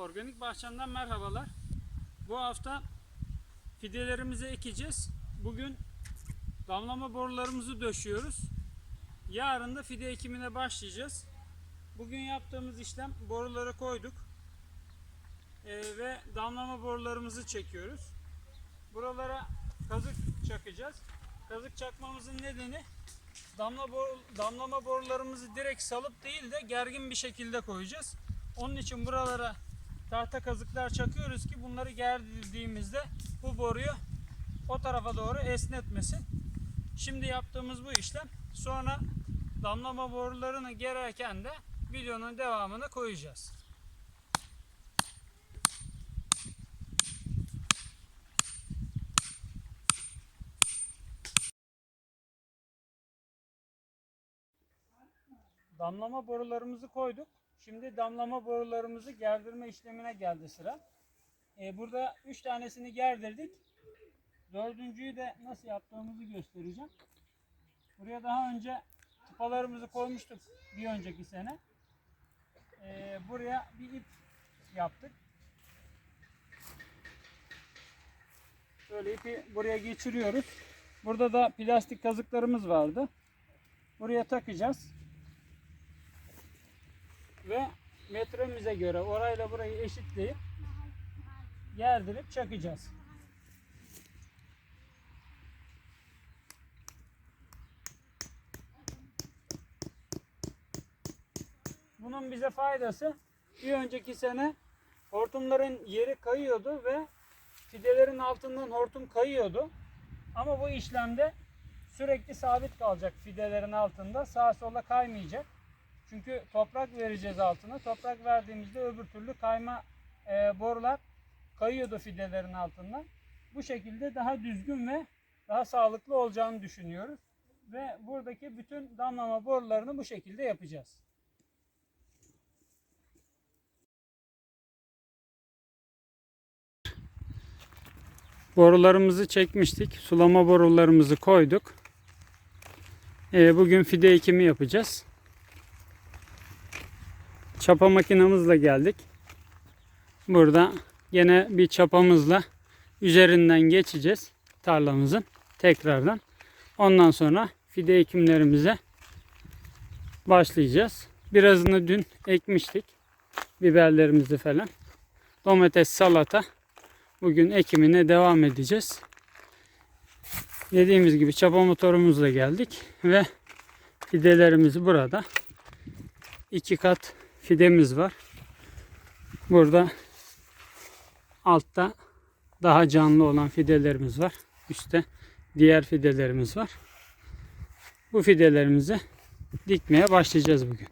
Organik Bahçem'den merhabalar. Bu hafta fidelerimizi ekeceğiz. Bugün damlama borularımızı döşüyoruz. Yarın da fide ekimine başlayacağız. Bugün yaptığımız işlem boruları koyduk. Ee, ve damlama borularımızı çekiyoruz. Buralara kazık çakacağız. Kazık çakmamızın nedeni damla bor- damlama borularımızı direkt salıp değil de gergin bir şekilde koyacağız. Onun için buralara tahta kazıklar çakıyoruz ki bunları gerdirdiğimizde bu boruyu o tarafa doğru esnetmesin. Şimdi yaptığımız bu işlem sonra damlama borularını gererken de videonun devamını koyacağız. Damlama borularımızı koyduk. Şimdi damlama borularımızı gerdirme işlemine geldi sıra. Ee, burada 3 tanesini gerdirdik. Dördüncüyü de nasıl yaptığımızı göstereceğim. Buraya daha önce tıpalarımızı koymuştuk bir önceki sene. Ee, buraya bir ip yaptık. Böyle ipi buraya geçiriyoruz. Burada da plastik kazıklarımız vardı. Buraya takacağız ve metremize göre orayla burayı eşitleyip gerdirip çakacağız. Bunun bize faydası bir önceki sene hortumların yeri kayıyordu ve fidelerin altından hortum kayıyordu. Ama bu işlemde sürekli sabit kalacak fidelerin altında. Sağa sola kaymayacak. Çünkü toprak vereceğiz altına. Toprak verdiğimizde öbür türlü kayma e, borular kayıyordu fidelerin altından. Bu şekilde daha düzgün ve daha sağlıklı olacağını düşünüyoruz. Ve buradaki bütün damlama borularını bu şekilde yapacağız. Borularımızı çekmiştik. Sulama borularımızı koyduk. E, bugün fide ekimi yapacağız. Çapa makinamızla geldik. Burada yine bir çapamızla üzerinden geçeceğiz tarlamızın tekrardan. Ondan sonra fide ekimlerimize başlayacağız. Birazını dün ekmiştik. Biberlerimizi falan. Domates, salata. Bugün ekimine devam edeceğiz. Dediğimiz gibi çapa motorumuzla geldik ve fidelerimizi burada iki kat fidemiz var. Burada altta daha canlı olan fidelerimiz var. Üstte diğer fidelerimiz var. Bu fidelerimizi dikmeye başlayacağız bugün.